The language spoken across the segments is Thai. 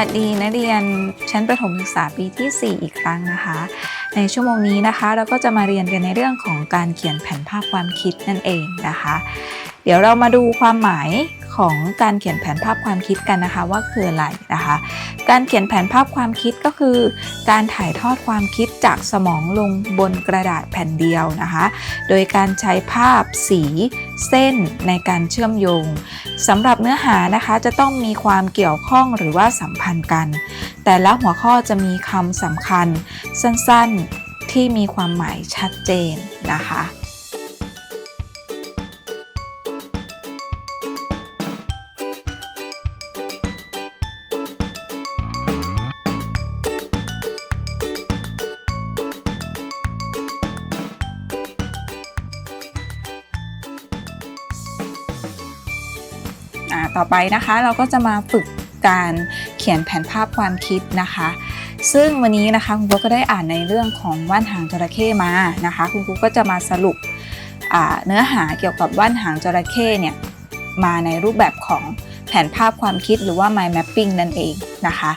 สวัสดีนักเรียนชั้นประถมศึกษาปีที่ 4 อีกครั้งนะคะ ในชั่วโมงนี้นะคะ เราก็จะมาเรียนกันในเรื่องของการเขียนแผนภาพความคิดนั่นเองนะคะ เดี๋ยวเรามาดูความหมายของการเขียนแผนภาพความคิดกันนะคะว่าคืออะไรนะคะ การเขียนแผนภาพความคิดก็คือ การถ่ายทอดความคิดจากสมองลงบนกระดาษแผ่นเดียวนะคะ โดยการใช้ภาพสีเส้นในการเชื่อมโยงสำหรับเนื้อหานะคะจะต้องมีความเกี่ยวข้องหรือว่าสัมพันธ์กัน แต่ละหัวข้อจะมีคำสำคัญสั้นๆที่มีความหมายชัดเจนนะคะ ต่อไปนะคะ เราก็จะมาฝึกการเขียนแผนภาพความคิดนะคะ ซึ่งวันนี้นะคะคุณครูก็ได้อ่านในเรื่องของว่านหางจระเข้มานะคะ คุณครูก็จะมาสรุปเนื้อหาเกี่ยวกับว่านหางจระเข้เนี่ยมาในรูปแบบของแผนภาพความคิดหรือว่า mind mapping นั่นเองนะคะ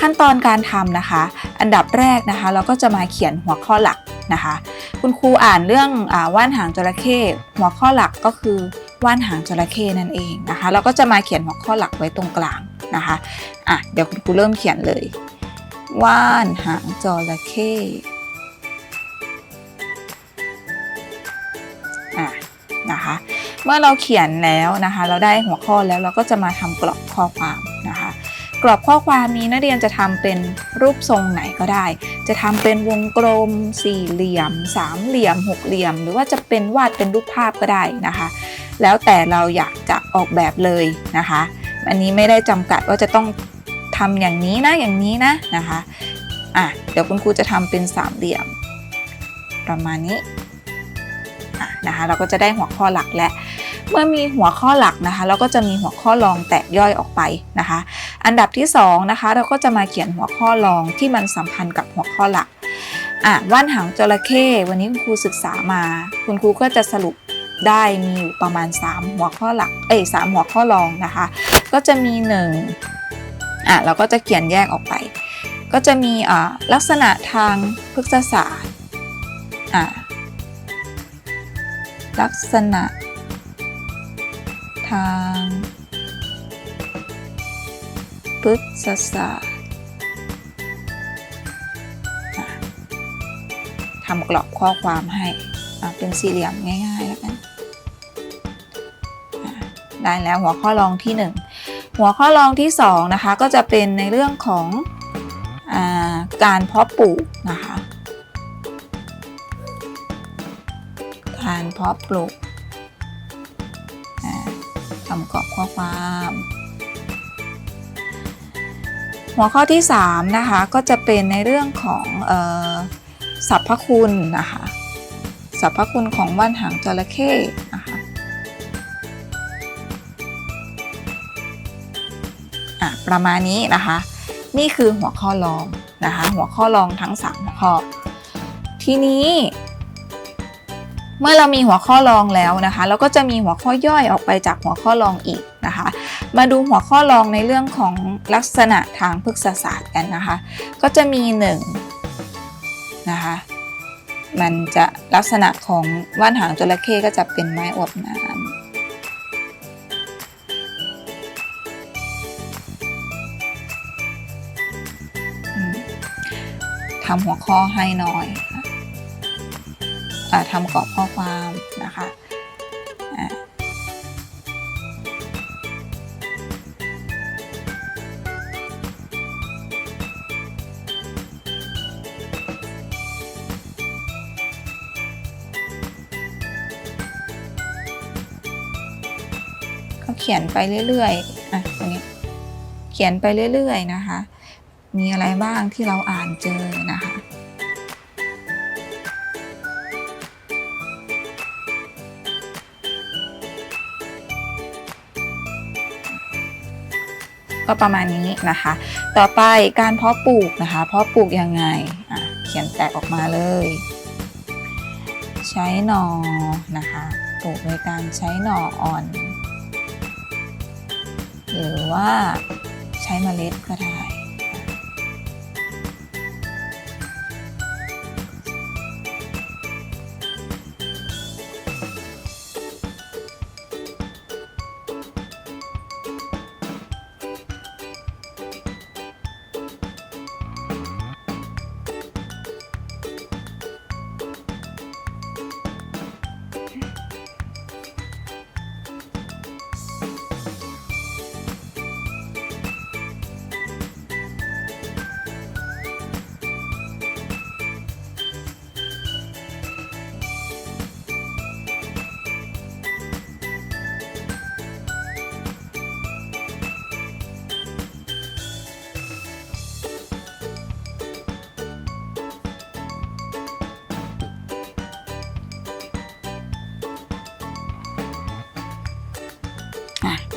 ขั้นตอนการทำนะคะ อันดับแรกนะคะ เราก็จะมาเขียนหัวข้อหลักนะคะ คุณครูอ่านเรื่องอว่านหางจระเข้หัวข้อหลักก็คือ ว่านหางจระเข้นั่นเองนะคะ เราก็จะมาเขียนหัวข้อหลักไว้ตรงกลางนะคะอะเดี๋ยวคุณครูเริ่มเขียนเลย ว่านหางจระเข้อะนะคะ เมื่อเราเขียนแล้วนะคะ เราได้หัวข้อแล้วเราก็จะมาทำกรอบข้อความนะคะ กรอบข้อความนี้นักเรียนจะทำเป็นรูปทรงไหนก็ได้ จะทำเป็นวงกลม สี่เหลี่ยม สามเหลี่ยม หกเหลี่ยม หรือว่าจะเป็นวาดเป็นรูปภาพก็ได้นะคะ แล้วแต่เราอยากจะออกแบบเลยนะคะ อันนี้ไม่ได้จำกัดว่าจะต้องทำอย่างนี้นะอย่างนี้นะนะคะอะเดี๋ยวคุณครูจะทำเป็นสามเหลี่ยม ประมาณนี้ะนะคะเราก็จะได้หัวข้อหลักและเมื่อมีหัวข้อหลักนะคะเราก็จะมีหัวข้อรองแตกย่อยออกไปนะคะ อันดับที่2นะคะเราก็จะมาเขียนหัวข้อรองที่มันสัมพันธ์กับหัวข้อหลักอะว่านหางจระเข้วันนี้คุณครูศึกษามา คุณครูก็จะสรุป ได้มีอยู่ประมาณ 3 หัวข้อหลัก เอ้ยสามหัวข้อรองนะคะ ก็จะมี1อะเราก็จะเขียนแยกออกไป ก็จะมีอ่าลักษณะทางพฤกษศาสตร์อะลักษณะทางพฤกษศาสตร์ทำกรอบข้อความให้อะเป็นสี่เหลี่ยมง่ายๆแล้วกัน ได้แล้วหัวข้อรองที่ 1 หัวข้อรองที่2นะคะก็จะเป็นในเรื่องของอาการเพาะปลูกนะคะการเพาะปลูกทำกรอบข้อความ หัวข้อที่ 3 นะคะก็จะเป็นในเรื่องของออสรรพคุณนะคะสรรพคุณของว่านหางจระเข้ ประมาณนี้นะคะ นี่คือหัวข้อรองนะคะ หัวข้อรองทั้ง3หัวข้อ ทีนี้ เมื่อเรามีหัวข้อรองแล้วนะคะเราก็จะมีหัวข้อย่อยออกไปจากหัวข้อรองอีกนะคะ มาดูหัวข้อรองในเรื่องของลักษณะทางพฤกษศาสตร์กันนะคะ ก็จะมี1นะคะมันจะลักษณะของว่านหางจระเข้ก็จะเป็นไม้อวบน้ำ ทำหัวข้อให้หน่อยค่ะอ่าทำกรอบข้อความนะคะอ่าก็เขียนไปเรื่อยๆอะตัวนี้ เขียนไปเรื่อยๆนะคะ มีอะไรบ้างที่เราอ่านเจอนะคะก็ประมาณนี้นะคะ ต่อไปการเพาะปลูกนะคะเพาะปลูกยังไงเขียนแตกออกมาเลย ใช้หน่อนะคะปลูกโดยการใช้หน่ออ่อน หรือว่าใช้ช้เมล็ดก็ได้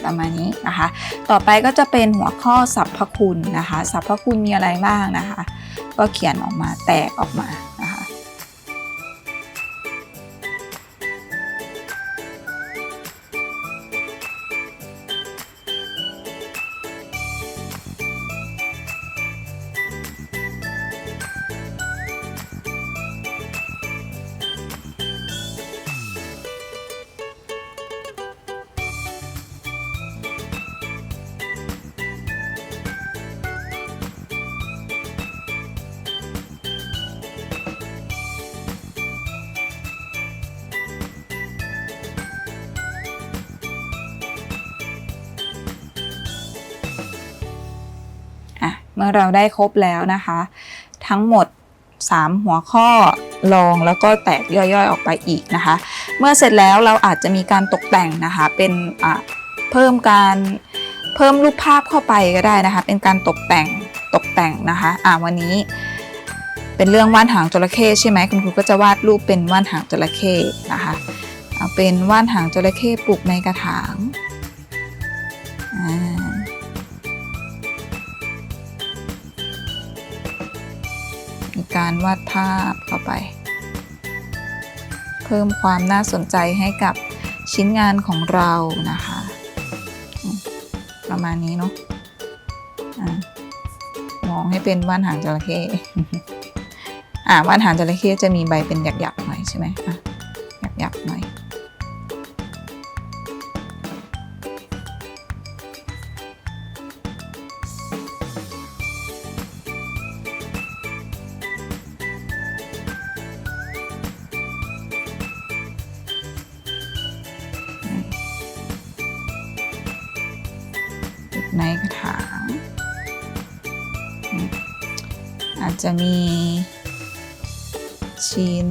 ประมาณนี้นะคะ ต่อไปก็จะเป็นหัวข้อสรรพคุณนะคะสรรพคุณมีอะไรบ้างนะคะ ก็เขียนออกมาแตกออกมา เมื่อเราได้ครบแล้วนะคะ ทั้งหมด 3 หัวข้อลองแล้วก็แตกย่อยๆออกไปอีกนะคะ เมื่อเสร็จแล้วเราอาจจะมีการตกแต่งนะคะเป็นเพิ่มการเพิ่มรูปภาพเข้าไปก็ได้นะคะ เป็นการตกแต่งตกแต่งนะคะอะวันนี้เป็นเรื่องว่านหางจระเข้ใช่ไหมคุณครูก็จะวาดรูปเป็นว่านหางจระเข้นะคะเอาเป็นว่านหางจระเข้ปลูกในกระถางอ่า การวาดภาพเข้าไป เพิ่มความน่าสนใจให้กับชิ้นงานของเรานะคะ ประมาณนี้เนาะอะมองให้เป็นว่านหางจระเข้อ่าว่านหางจระเข้จะมีใบเป็นหยักๆหน่อยใช่ไหมอะ ถางอืมอาจจะมีชิ้น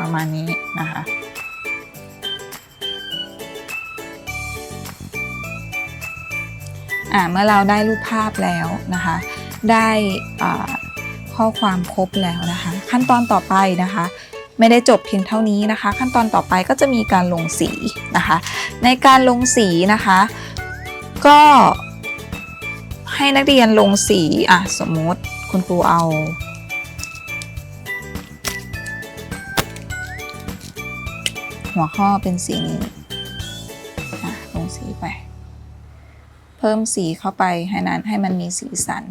ประมาณนี้นะคะอ่าเมื่อเราได้รูปภาพแล้วนะคะ ได้ข้อความครบแล้วนะคะ ขั้นตอนต่อไปนะคะ ไม่ได้จบเพียงเท่านี้นะคะ ขั้นตอนต่อไปก็จะมีการลงสีนะคะ ในการลงสีนะคะ ก็ให้นักเรียนลงสีอะสมมติคุณครูเอา หัวข้อเป็นสีนี้ลงสีไป เพิ่มสีเข้าไปให้นั้นให้มันมีสีสัน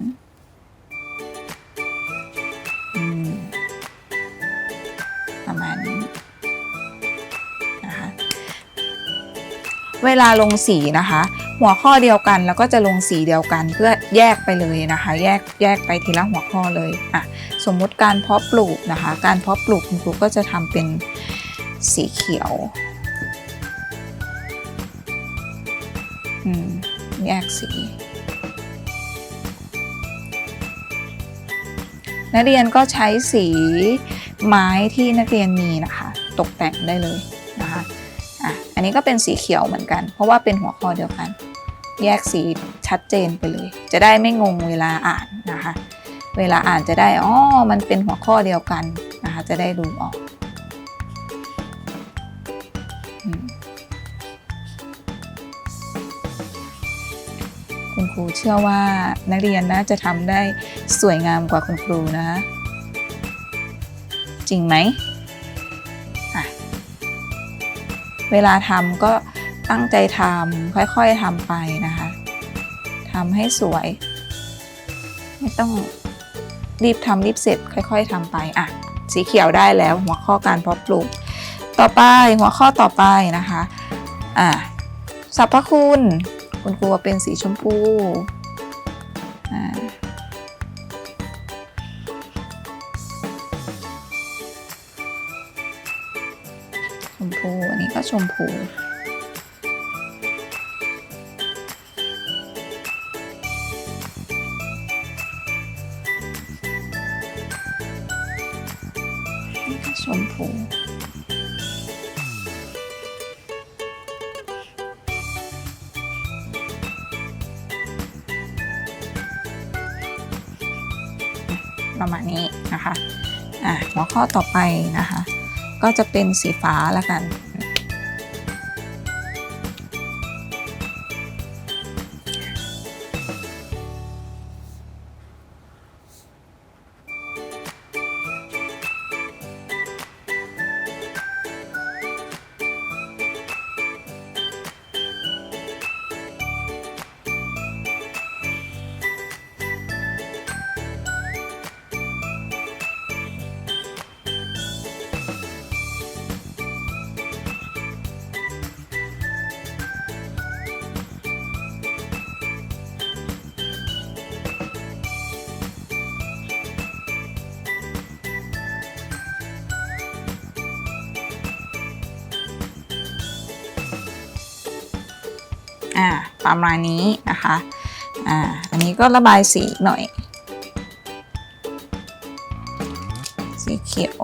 ประมาณนี้นะคะเวลาลงสีนะคะ หัวข้อเดียวกันแล้วก็จะลงสีเดียวกันเพื่อแยกไปเลยนะคะ แยกแยกไปทีละหัวข้อเลยอะสมมุติการเพาะปลูกนะคะ การเพาะปลูกคุณครูก็จะทำเป็น สีเขียวอืมแยกสี นักเรียนก็ใช้สีไม้ที่นักเรียนมีนะคะ ตกแต่งได้เลยนะคะอะอันนี้ก็เป็นสีเขียวเหมือนกัน เพราะว่าเป็นหัวข้อเดียวกัน แยกสีชัดเจนไปเลย จะได้ไม่งงเวลาอ่านนะคะ เวลาอ่านจะได้อ๋อมันเป็นหัวข้อเดียวกันนะคะ จะได้ดูออก รูเชื่อว่านักเรียนน่าจะทำได้สวยงามกว่าคุณครูนะจริงไหมเวลาทำก็ตั้งใจทำค่อยๆทำไปนะคะทำให้สวย ไม่ต้องรีบทำรีบเสร็จ ค่อย ๆทำไปอะสีเขียวได้แล้วหัวข้อการเพาะปลูก ต่อไปหัวข้อต่อไปนะคะอะสรรพคุณ คุณครูว่าเป็นสีชมพูอ่าชมพู อันนี้ก็ชมพูนี่ก็ชมพู หัวข้อต่อไปนะคะ ก็จะเป็นสีฟ้าละกัน อ่าประมาณนี้นะคะอ่าอันนี้ก็ระบายสีหน่อย สีเขียว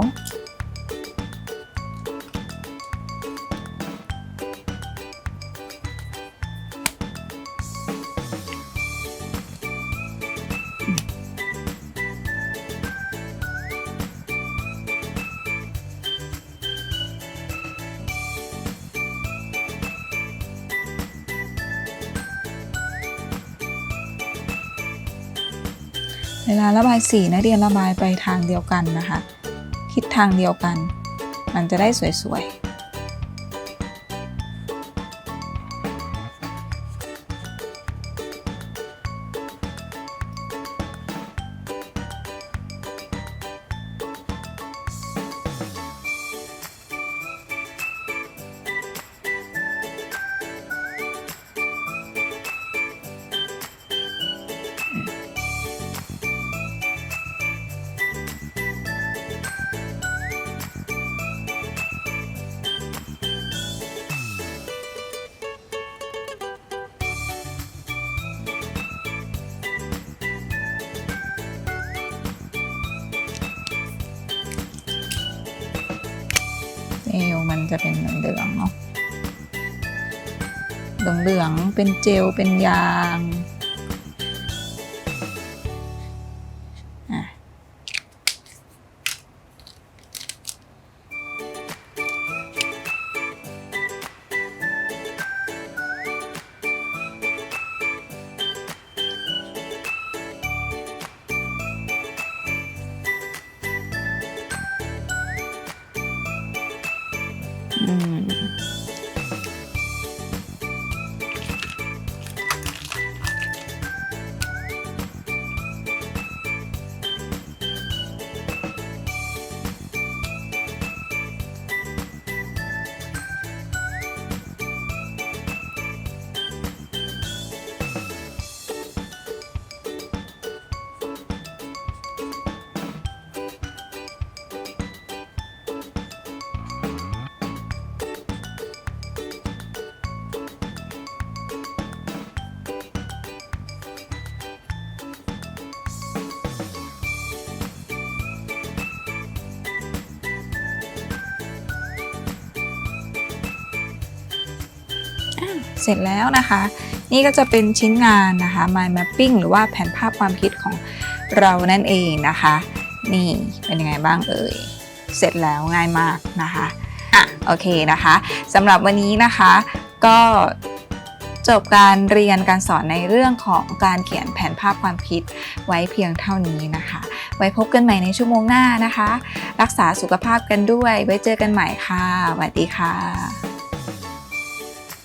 เวลาระบายสีนักเรียนระบายไปทางเดียวกันนะคะ ทิศทางเดียวกัน มันจะได้สวยๆ จะเป็นเหลืองๆเนาะเหลืองๆเป็นเจลเป็นยาง เสร็จแล้วนะคะ นี่ก็จะเป็นชิ้นงานนะคะ mind mapping หรือว่าแผนภาพความคิดของเรานั่นเองนะคะ นี่เป็นยังไงบ้างเอ่ยเสร็จแล้วง่ายมากนะคะอะโอเคนะคะสำหรับวันนี้นะคะก็จบการเรียนการสอนในเรื่องของการเขียนแผนภาพความคิดไว้เพียงเท่านี้นะคะ ไว้พบกันใหม่ในชั่วโมงหน้านะคะ รักษาสุขภาพกันด้วย ไว้เจอกันใหม่ค่ะสวัสดีค่ะ